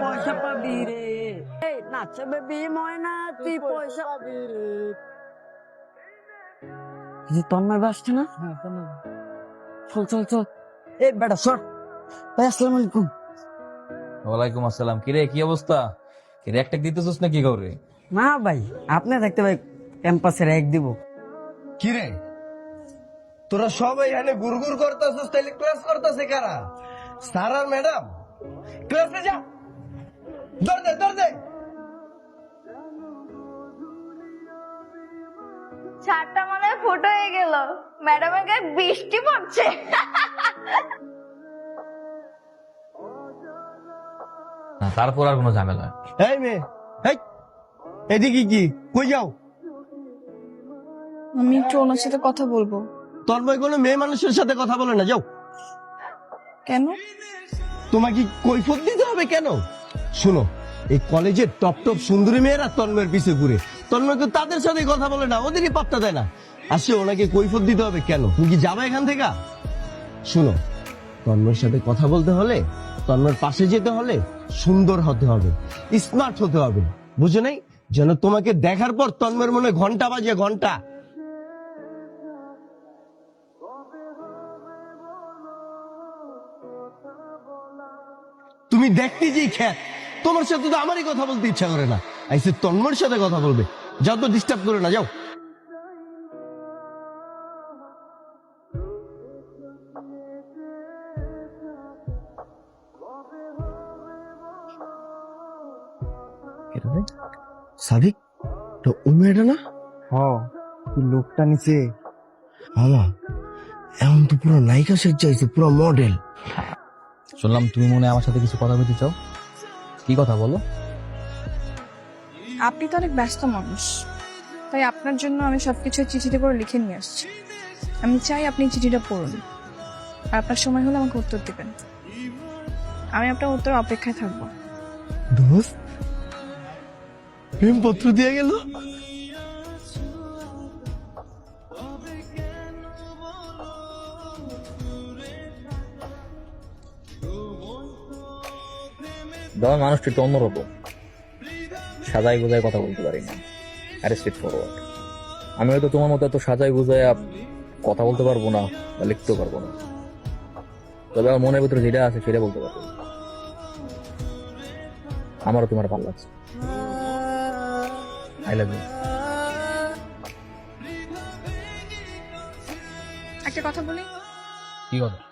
পয়সা পাবি রে। এই নাচে বেবি ময়না তুই পয়সা পাবি রে। তন্ময় বাসছে না? চল চল চল। এই বেটা সর। ভাই আসসালামু আলাইকুম। ওয়ালাইকুম আসসালাম। কিরে কি অবস্থা? কিরে একটা দিতেছিস না কি করে না ভাই আপনি দেখতে ভাই ক্যাম্পাসের এক দিব। কি রে তোরা সবাই এখানে গুড়গুড় করতেছিস তাইলে ক্লাস করতেছে কারা? স্যার আর ম্যাডাম ক্লাসে যা দর দে দর দে ছাদটা মনে হয় ফুটো হয়ে গেল। ম্যাডামের গায়ে বৃষ্টি পড়ছে। না তারপর আর কোনো ঝামেলা। এই মেয়ে এই এদিকে কি? কই যাও? আমি একটু ওনার সাথে কথা বলব। তন্ময় কোনো মেয়ে মানুষের সাথে কথা বলে না যাও। কেন? তোমাকে কৈফত দিতে হবে কেন? শোনো, এই কলেজের টপ টপ সুন্দরী মেয়েরা তন্ময়ের পিছে ঘুরে, তন্ময় তো তাদের সাথে কথা বলে না, ওদেরই পাত্তা দেয় না। আসে ওনাকে কৈফত দিতে হবে কেন? তুমি কি যাবে এখান থেকে? শোনো, তন্ময়ের সাথে কথা বলতে হলে, তন্ময়ের পাশে যেতে হলে সুন্দর হতে হবে স্মার্ট হতে হবে। বুঝো নাই? যেন তোমাকে দেখার পর তন্ময়ের মনে ঘণ্টা বাজে ঘণ্টা তুমি দেখতে যে খ্যাত তোমার সাথে তো আমারই কথা বলতে ইচ্ছা করে না। আইসে তন্ময়ের সাথে কথা বলবে। যাও তো ডিস্টার্ব করে না যাও। সাদিক তো ওই মেয়েটা না? হ লোকটা নিচে। মামা এমন তো পুরো নায়িকা সেজছে পুরো মডেল শুনলাম তুমি মনে আমার সাথে কিছু কথা বলতে চাও। কি কথা বলো? আপনি তো অনেক ব্যস্ত মানুষ। তাই আপনার জন্য আমি সবকিছু চিঠিতে করে লিখে নিয়ে আসছি। আমি চাই আপনি চিঠিটা পড়ুন। আর আপনার সময় হলে আমাকে উত্তর দেবেন। আমি আপনার উত্তর অপেক্ষায় থাকব। দোস্ত প্রেমপত্র দিয়ে গেল? দাদা মানুষটা একটু অন্যরকম। সাজাই গোজায় কথা বলতে পারি না। আরে স্ট্রেট ফরওয়ার্ড আমি হয়তো তোমার মতো এত সাজাই গোজায় কথা বলতে পারব না বা লিখতেও পারব না। তবে আমার মনের ভিতরে যেটা আছে সেটা বলতে পারব। আমারও তোমার ভালো লাগছে। আই লাভ ইউ একটা কথা বলি? কি কথা?